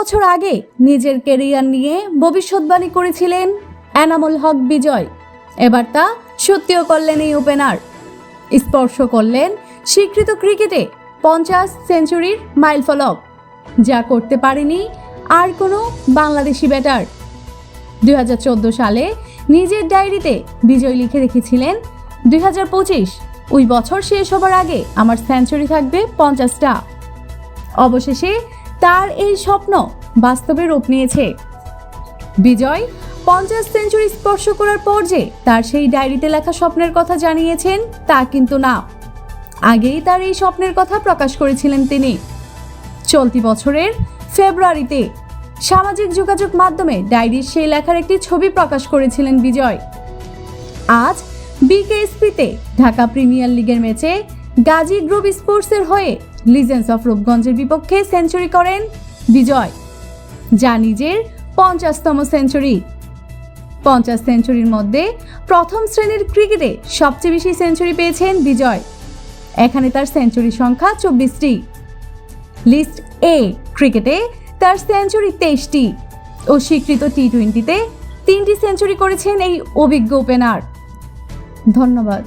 বছর আগে নিজের কেরিয়ার নিয়ে ভবিষ্যৎবাণী করেছিলেন এনামুল হক বিজয়। এবার তা সত্যিও করলেন এই ওপেনার। স্পর্শ করলেন স্বীকৃত ক্রিকেটে পঞ্চাশ সেঞ্চুরির মাইল ফলক, যা করতে পারেনি আর কোনো বাংলাদেশি ব্যাটার। দুই হাজার চোদ্দ সালে নিজের ডায়েরিতে বিজয় লিখে রেখেছিলেন, দুই হাজার পঁচিশ ওই বছর শেষ হবার আগে আমার সেঞ্চুরি থাকবে পঞ্চাশটা। অবশেষে তার এই স্বপ্ন বাস্তবে রূপ নিয়েছে। বিজয় পঞ্চাশ সেঞ্চুরি স্পর্শ করার পর যে তার সেই ডায়েরিতে লেখা স্বপ্নের কথা জানিয়েছেন, তা কিন্তু না। আগেই তার এই স্বপ্নের কথা প্রকাশ করেছিলেন তিনি। চলতি বছরের ফেব্রুয়ারিতে সামাজিক যোগাযোগ মাধ্যমে ডায়েরির সেই লেখার একটি ছবি প্রকাশ করেছিলেন বিজয়। আজ বিকেএসপিতে ঢাকা প্রিমিয়ার লিগের ম্যাচে গাজী গ্রুপ স্পোর্টসের হয়ে লিজেন্স অফ রূপগঞ্জের বিপক্ষে সেঞ্চুরি করেন বিজয়, যা নিজের পঞ্চাশতম সেঞ্চুরি পঞ্চাশ সেঞ্চুরির মধ্যে প্রথম শ্রেণির ক্রিকেটে সবচেয়ে বেশি সেঞ্চুরি পেয়েছেন বিজয়। এখানে তার সেঞ্চুরি সংখ্যা চব্বিশটি। লিস্ট এ ক্রিকেটে তার সেঞ্চুরি তেইশটি ও স্বীকৃত টি টোয়েন্টিতে তিনটি সেঞ্চুরি করেছেন এই অভিজ্ঞ ওপেনার ধন্যবাদ।